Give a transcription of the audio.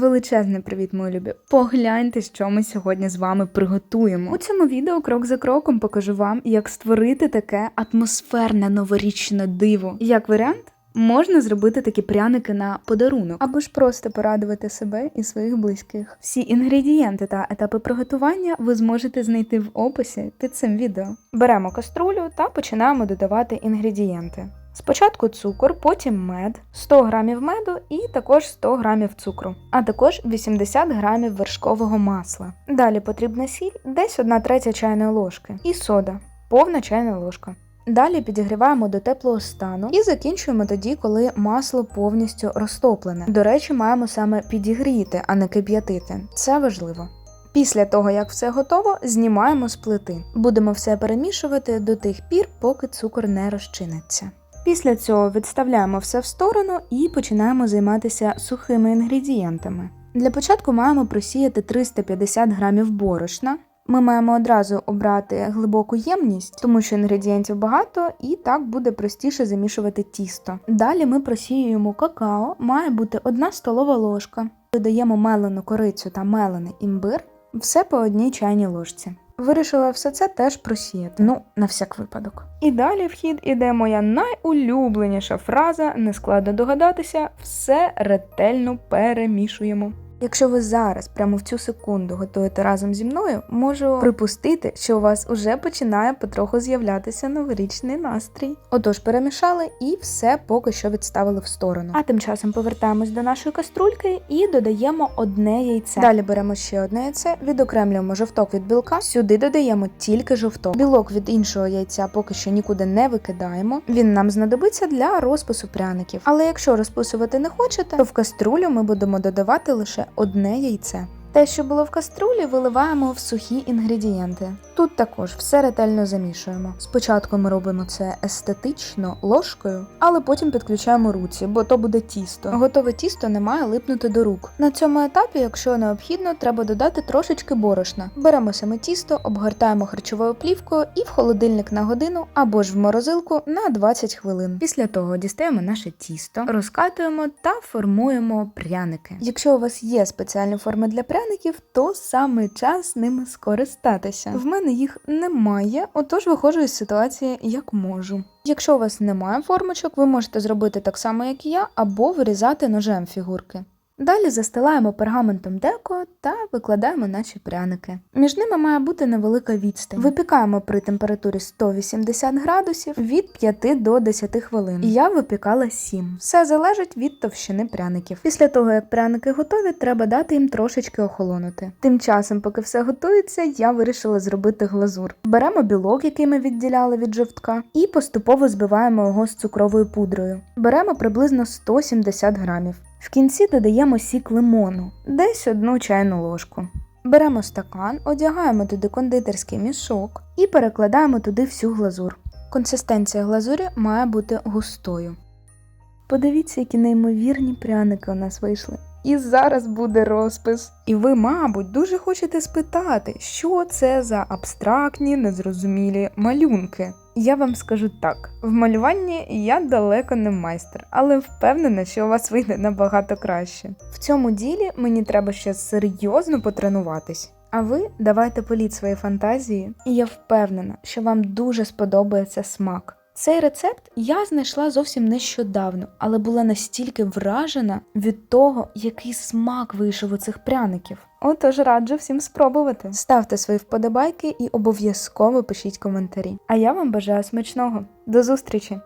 Величезний привіт, мої любі. Погляньте, що ми сьогодні з вами приготуємо. У цьому відео крок за кроком покажу вам, як створити таке атмосферне новорічне диво. Як варіант. Можна зробити такі пряники на подарунок, або ж просто порадувати себе і своїх близьких. Всі інгредієнти та етапи приготування ви зможете знайти в описі під цим відео. Беремо каструлю та починаємо додавати інгредієнти. Спочатку цукор, потім мед, 100 грамів меду і також 100 грамів цукру, а також 80 грамів вершкового масла. Далі потрібна сіль, десь 1 третя чайної ложки, і сода, повна чайна ложка. Далі підігріваємо до теплого стану і закінчуємо тоді, коли масло повністю розтоплене. До речі, маємо саме підігріти, а не кип'ятити. Це важливо. Після того, як все готово, знімаємо з плити. Будемо все перемішувати до тих пір, поки цукор не розчиниться. Після цього відставляємо все в сторону і починаємо займатися сухими інгредієнтами. Для початку маємо просіяти 350 грамів борошна. Ми маємо одразу обрати глибоку ємність, тому що інгредієнтів багато, і так буде простіше замішувати тісто. Далі ми просіюємо какао, має бути 1 столова ложка. Додаємо мелену корицю та мелений імбир, все по одній чайній ложці. Вирішила все це теж просіяти, ну, на всяк випадок. І далі в хід іде моя найулюбленіша фраза, нескладно догадатися, все ретельно перемішуємо. Якщо ви зараз, прямо в цю секунду, готуєте разом зі мною, можу припустити, що у вас уже починає потроху з'являтися новорічний настрій. Отож, перемішали і все поки що відставили в сторону. А тим часом повертаємось до нашої каструльки і додаємо одне яйце. Далі беремо ще одне яйце, відокремлюємо жовток від білка. Сюди додаємо тільки жовток. Білок від іншого яйця поки що нікуди не викидаємо. Він нам знадобиться для розпису пряників. Але якщо розписувати не хочете, то в каструлю ми будемо додавати лише одне яйце. Те, що було в каструлі, виливаємо в сухі інгредієнти. Тут також все ретельно замішуємо. Спочатку ми робимо це естетично ложкою, але потім підключаємо руці, бо то буде тісто. Готове тісто не має липнути до рук. На цьому етапі, якщо необхідно, треба додати трошечки борошна. Беремо саме тісто, обгортаємо харчовою плівкою і в холодильник на годину або ж в морозилку на 20 хвилин. Після того дістаємо наше тісто, розкатуємо та формуємо пряники. Якщо у вас є спеціальні форми для пряників, то саме час ними скористатися. В мене їх немає, отож виходжу із ситуації як можу. Якщо у вас немає формочок, ви можете зробити так само, як і я, або вирізати ножем фігурки. Далі застилаємо пергаментом деко та викладаємо наші пряники. Між ними має бути невелика відстань. Випікаємо при температурі 180 градусів від 5 до 10 хвилин. Я випікала 7. Все залежить від товщини пряників. Після того, як пряники готові, треба дати їм трошечки охолонути. Тим часом, поки все готується, я вирішила зробити глазур. Беремо білок, який ми відділяли від жовтка, і поступово збиваємо його з цукровою пудрою. Беремо приблизно 170 грамів. В кінці додаємо сік лимону, десь одну чайну ложку. Беремо стакан, одягаємо туди кондитерський мішок і перекладаємо туди всю глазур. Консистенція глазурі має бути густою. Подивіться, які неймовірні пряники у нас вийшли. І зараз буде розпис. І ви, мабуть, дуже хочете спитати, що це за абстрактні, незрозумілі малюнки. Я вам скажу так: в малюванні я далеко не майстер, але впевнена, що у вас вийде набагато краще. В цьому ділі мені треба ще серйозно потренуватись. А ви давайте політ свої фантазії, і я впевнена, що вам дуже сподобається смак. Цей рецепт я знайшла зовсім нещодавно, але була настільки вражена від того, який смак вийшов у цих пряників. Отож раджу всім спробувати. Ставте свої вподобайки і обов'язково пишіть коментарі. А я вам бажаю смачного. До зустрічі!